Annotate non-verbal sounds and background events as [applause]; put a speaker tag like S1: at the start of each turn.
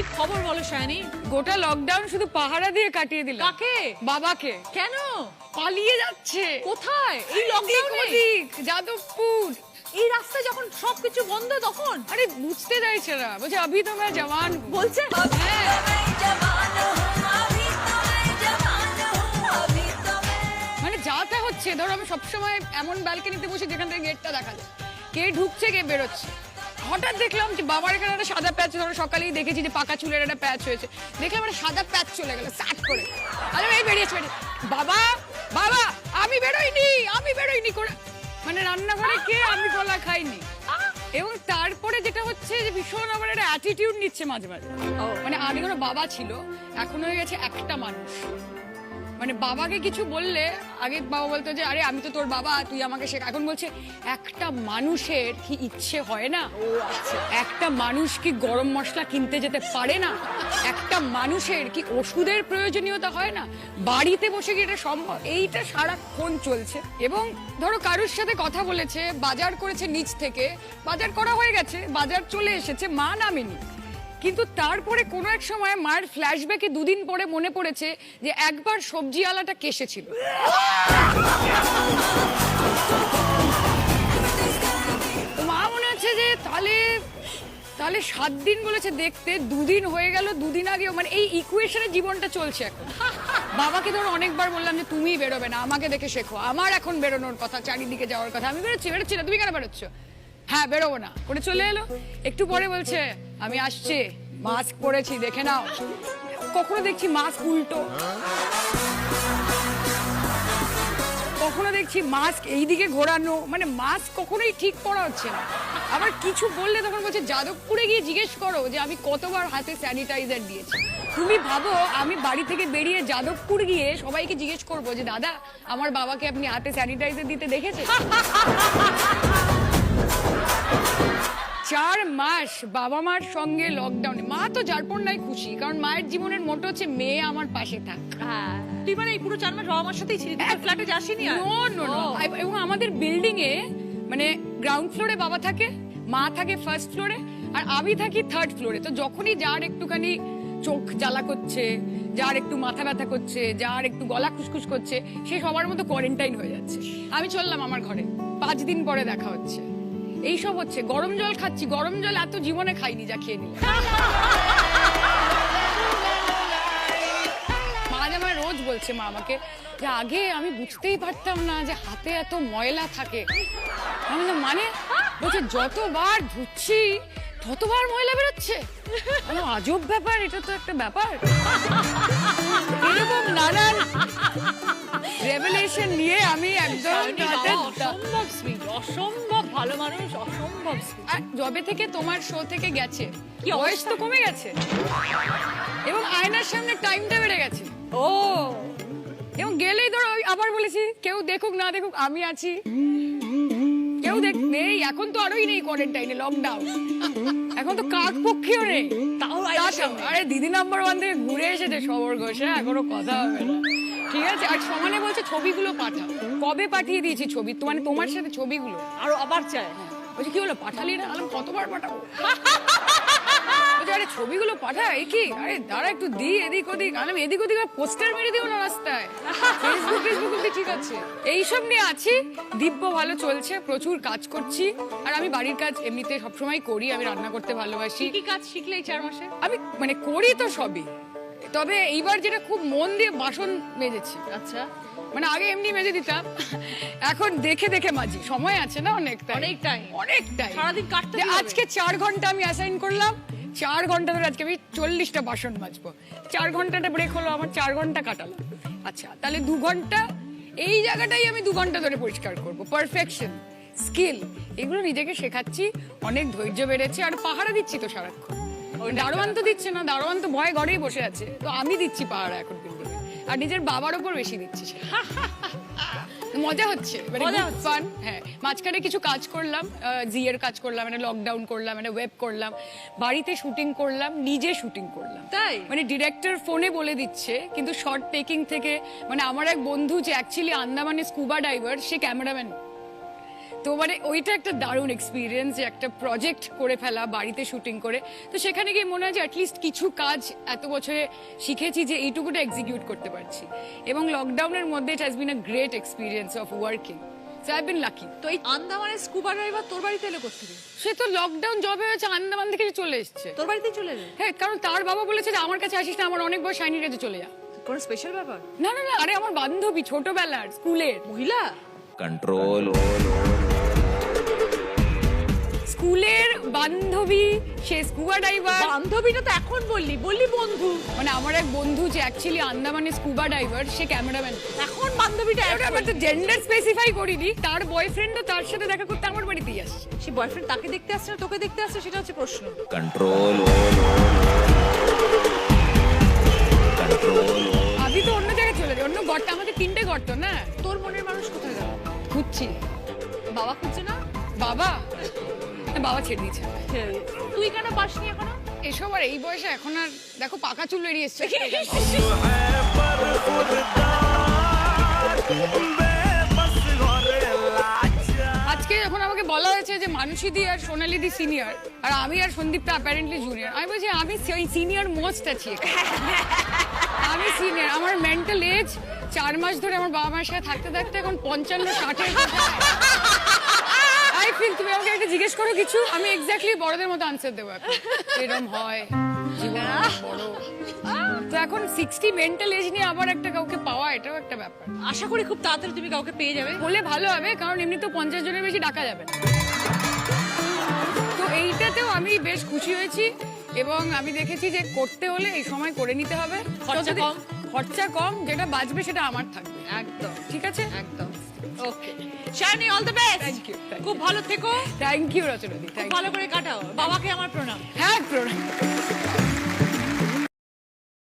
S1: কি খবর বলো শায়নি
S2: গোটা লকডাউন শুধু পাহারা দিয়ে কাটিয়ে দিল
S1: কাকে?
S2: বাবাকে।
S1: কেন?
S2: পালিয়ে যাচ্ছে।
S1: কোথায়? এই লকডাউনে
S2: যাদবপুর।
S1: এই রাস্তায় যখন সবকিছু বন্ধ তখন?
S2: আরে বুঝতে চাইছে না। বলছে আভি তো मैं জওয়ান।
S1: বলছে?
S2: মানে যা তা হচ্ছে ধরো আমি সবসময় এমন ব্যালকনিতে বসে যেখান থেকে গেটটা দেখা যায়। কে ঢুকছে কে বেরোচ্ছে? হঠাৎ দেখলাম যে বাবার এখানে একটা সাদা প্যাচ ধরো সকালেই দেখেছি যে পাকা চুলের একটা প্যাচ হয়েছে। দেখলাম একটা সাদা প্যাচ চলে গেল সাট করে। আরে এই বেরিয়েছে বেরিয়ে বাবা বাবা আমি বেরোইনি আমি বেরোইনি করে। মানে রান্নাঘরে কে আমি কলা খাইনি। এবং তারপরে যেটা হচ্ছে যে ভীষণ আমার একটা অ্যাটিটিউড নিচ্ছে মাঝে মাঝে। মানে আগে কোনো বাবা ছিল এখন হয়ে গেছে একটা মানুষ। মানে বাবাকে কিছু বললে আগে বাবা বলতো যে আরে আমি তো তোর বাবা তুই আমাকে শেখা। এখন বলছে একটা মানুষের কি ইচ্ছে হয় না? একটা মানুষ কি গরম মশলা কিনতে যেতে পারে না? একটা মানুষের কি ওষুধের প্রয়োজনীয়তা হয় না? বাড়িতে বসে কি এটা সম্ভব? এইটা সারাক্ষণ চলছে। এবং ধরো কারুর সাথে কথা বলেছে বাজার করেছে নিচ থেকে বাজার করা হয়ে গেছে বাজার চলে এসেছে মা নামেনি। কিন্তু তারপরে কোনো এক সময় মায়ের ফ্ল্যাশব্যাকে দুদিন পরে মনে পড়েছে যে একবার সবজি আলাটা কেসে ছিল। মা মনে হচ্ছে যে তাহলে তাহলে সাত দিন বলেছে দেখতে, দুদিন হয়ে গেল, দুদিন আগেও মানে এই ইকুয়েশনে জীবনটা চলছে এখন। বাবাকে ধরো অনেকবার বললাম যে তুমিই বেরোবে না, আমাকে দেখে শেখো। আমার এখন বেরোনোর কথা, চারিদিকে যাওয়ার কথা। আমি বেরোচ্ছি বেরোচ্ছি না, তুমি কেন বেরোচ্ছ? হ্যাঁ বেরোবো না। করে চলে এলো। একটু পরে বলছে আমি আসছি। মাস্ক পরেছি, দেখে নাও। কখনো দেখছি মাস্ক উল্টো। কখনো দেখছি মাস্ক এইদিকে ঘোরানো। মানে মাস্ক কখনোই ঠিক করা হচ্ছে না। আবার কিছু বললে তখন বলছে, যাদবপুরে গিয়ে জিজ্ঞেস করো যে আমি কতবার হাতে স্যানিটাইজার দিয়েছি। তুমি ভাবো, আমি বাড়ি থেকে বেরিয়ে যাদবপুর গিয়ে সবাইকে জিজ্ঞেস করব যে, দাদা, আমার বাবাকে আপনি হাতে স্যানিটাইজার দিতে দেখেছেন? চার মাস বাবা মার সঙ্গে লকডাউনে মা তো যারপর নাই খুশি কারণ মায়ের জীবনের মোটো হচ্ছে মেয়ে আমার পাশে থাক।
S1: হ্যাঁ। তুই মানে এই পুরো চার মাস বাবা মার সাথেই ছিলি? তুই ফ্ল্যাটে যাসনি আর?
S2: নো নো নো এবং আমাদের বিল্ডিং এ মানে গ্রাউন্ড ফ্লোরে বাবা থাকে মা থাকে ফার্স্ট ফ্লোরে আর আমি থাকি থার্ড ফ্লোরে তো যখনই যার একটুখানি চোখ জ্বালা করছে যার একটু মাথা ব্যথা করছে যার একটু গলা খুসখুস করছে সে সবার মতো কোয়ারেন্টাইন হয়ে যাচ্ছে। আমি চললাম আমার ঘরে। পাঁচ দিন পরে দেখা হচ্ছে। এইসব হচ্ছে গরম জল খাচ্ছি গরম জল এত জীবনে খাইনি যা খেয়ে নিলাম। রোজ বলছে মা আমাকে যে আগে আমি বুঝতেই পারতাম না যে হাতে এত ময়লা থাকে। আমি মানে? বলছে যতবার ধুচ্ছি ততবার ময়লা বেরোচ্ছে। আজব ব্যাপার এটা তো একটা ব্যাপার। এরকম নানান রেভেলেশন নিয়ে আমি একদম
S1: অসম্ভব সুইট অসম্ভব। ভালো মানুষ অসম্ভব।
S2: আর জবে থেকে তোমার শো থেকে গেছে
S1: কি
S2: বয়স তো কমে গেছে। এবং আয়নার সামনে টাইমটা বেড়ে গেছে।
S1: ও।
S2: এবং গেলেই ধরো আবার বলেছি কেউ দেখুক না দেখুক আমি আছি। কেউ দেখ নেই এখন তো আরোই নেই কোয়ারেন্টাইনে লকডাউন এখন তো কাক পক্ষেও নেই।
S1: তাও
S2: আরে দিদি নাম্বার ওয়ান থেকে ঘুরে এসেছে সবর ঘোষে এখনও কথা হবে না। ঠিক আছে? আর সমানে বলছে ছবিগুলো পাঠাও। কবে পাঠিয়ে দিয়েছি ছবি? তো মানে তোমার সাথে ছবিগুলো।
S1: আরও আবার চায়
S2: বলছি কি হলো? পাঠালি না? আলাম কতবার পাঠাবো? বলছে, আরে ছবিগুলো পাঠা এই কি? আরে দাঁড়া একটু দি এদিক ওদিক। আলাম এদিক ওদিক পোস্টার মেরে দিও না রাস্তায়। ফেসবুক ফেসবুক অব্দি ঠিক আছে। এইসব নিয়ে আছি। দিব্য ভালো চলছে প্রচুর কাজ করছি। আর আমি বাড়ির কাজ এমনিতে সবসময় করি আমি রান্না করতে ভালোবাসি।
S1: কি কি কাজ শিখলে এই চার মাসে?
S2: আমি মানে করি তো সবই। তবে এইবার যেটা খুব মন দিয়ে বাসন মেজেছি।
S1: আচ্ছা।
S2: মানে আগে এমনি মেজে দিতাম এখন দেখে দেখে মাজি। সময় আছে না অনেকটা
S1: অনেকটাই।
S2: অনেকটাই।
S1: সারাদিন কাটতে
S2: আজকে চার ঘণ্টা আমি অ্যাসাইন করলাম চার ঘণ্টা ধরে আজকে আমি চল্লিশটা বাসন মাজবো। চার ঘন্টাটা ব্রেক হলো আমার চার ঘণ্টা কাটালাম আচ্ছা তাহলে দু ঘণ্টা এই জায়গাটাই আমি দু ঘণ্টা ধরে পরিষ্কার করব। পারফেকশন স্কিল এগুলো নিজেকে শেখাচ্ছি অনেক ধৈর্য বেড়েছে আর পাহারা দিচ্ছি তো সারাক্ষণ। দারোয়ান তো দিচ্ছে না দারোয়ান তো ভয় ঘরেই বসে আছে। তো আমি দিচ্ছি পাহারা এখন কিন্তু। আর নিজের বাবার ওপর বেশি দিচ্ছি। [laughs] মজা হচ্ছে মানে ফান হ্যাঁ। মাঝখানে কিছু কাজ করলাম জি এর কাজ করলাম একটা লকডাউন করলাম একটা ওয়েব করলাম বাড়িতে শুটিং করলাম নিজে শুটিং করলাম।
S1: তাই?
S2: মানে ডিরেক্টর ফোনে বলে দিচ্ছে কিন্তু শর্ট টেকিং থেকে মানে আমার এক বন্ধু যে অ্যাকচুয়ালি আন্দামানে স্কুবা ডাইভার সে ক্যামেরাম্যান তো মানে ওইটা একটা দারুণ এক্সপিরিয়েন্স যে একটা প্রজেক্ট করে ফেলা বাড়িতে শুটিং করে। তো সেখানে গিয়ে মনে হয় যে অ্যাটলিস্ট কিছু কাজ এত বছরে শিখেছি যে এইটুকুটা এক্সিকিউট করতে পারছি। এবং লকডাউনের মধ্যে it has been a great experience of working so I been lucky
S1: তো এই আন্দামানের স্কুবা ড্রাইভার তোর বাড়িতে এলো কোথেকে
S2: সে তো লকডাউন জবে হয়েছে আন্দামান থেকে চলে এসছে।
S1: তোর বাড়িতেই চলে এলো?
S2: হ্যাঁ কারণ তার বাবা বলেছে যে আমার কাছে আসিস না আমার অনেক বয়স শাইনির কাছে চলে যা।
S1: কোনো স্পেশাল ব্যাপার?
S2: না না না আরে আমার বান্ধবী ছোটবেলার স্কুলের।
S1: মহিলা?
S3: Control.
S2: স্কুলের বান্ধবী সে স্কুবা ডাইভার
S1: বান্ধবীটা তো এখন বললি বললি বন্ধু।
S2: মানে আমার এক বন্ধু যে অ্যাকচুয়ালি আন্দামানে স্কুবা ডাইভার সে ক্যামেরাম্যান।
S1: এখন বান্ধবীটা
S2: ওটা আমার তো জেন্ডার স্পেসিফাই করিনি তার বয়ফ্রেন্ডও তার সাথে দেখা করতে আমার বাড়িতেই আসছে।
S1: সে বয়ফ্রেন্ড তাকে দেখতে আসছে না তোকে দেখতে আসছে সেটা হচ্ছে প্রশ্ন।
S3: Control
S2: আমি তো অন্য জায়গায় চলে যাই অন্য গর্ত আমাদের তিনটে গর্ত না?
S1: তোর মনের মানুষ কোথায় গেল?
S2: খুঁজছি।
S1: বাবা খুঁজছে না?
S2: বাবা? বাবা ছেড়ে দিয়েছে।
S1: তুই কেন পাসনি এখনও?
S2: এসব আর এই বয়সে এখন আর দেখো পাকা চুল বেরিয়ে এসছে। আজকে যখন আমাকে বলা হয়েছে যে মানসী দি আর সোনালি দি সিনিয়র আর আমি আর সন্দীপটা অ্যাপারেন্টলি জুনিয়র আমি বলছি আমি সিনিয়র মোস্ট আছি আমি সিনিয়র আমার মেন্টাল এজ চার মাস ধরে আমার বাবা মায়ের সাথে থাকতে থাকতে এখন পঞ্চান্ন ষাটের। আই ফিল তুমি আমাকে একটা জিজ্ঞেস করো কিছু? আমি এক্স্যাক্টলি বড়দের মতো আনসার দেবো এরম হয়? বড়। তো এখন সিক্সটি মেন্টাল এজ নিয়ে আবার একটা কাউকে পাওয়া এটাও একটা ব্যাপার।
S1: আশা করি খুব তাড়াতাড়ি তুমি কাউকে পেয়ে যাবে।
S2: হলে ভালো হবে কারণ এমনি তো পঞ্চাশ জনের বেশি ডাকা যাবে না। তো এইটাতেও আমি বেশ খুশি হয়েছি এবং আমি দেখেছি যে করতে হলে এই সময় করে নিতে হবে।
S1: খরচা কম।
S2: খরচা কম যেটা বাঁচবে সেটা আমার থাকবে।
S1: একদম।
S2: ঠিক আছে?
S1: একদম। Okay Shiny all the best
S2: Thank you
S1: খুব ভালো থেকো।
S2: থ্যাংক ইউ রচনাদি থ্যাংক
S1: ভালো করে কাটাও। বাবাকে আমার প্রণাম।
S2: হ্যাঁ প্রণাম।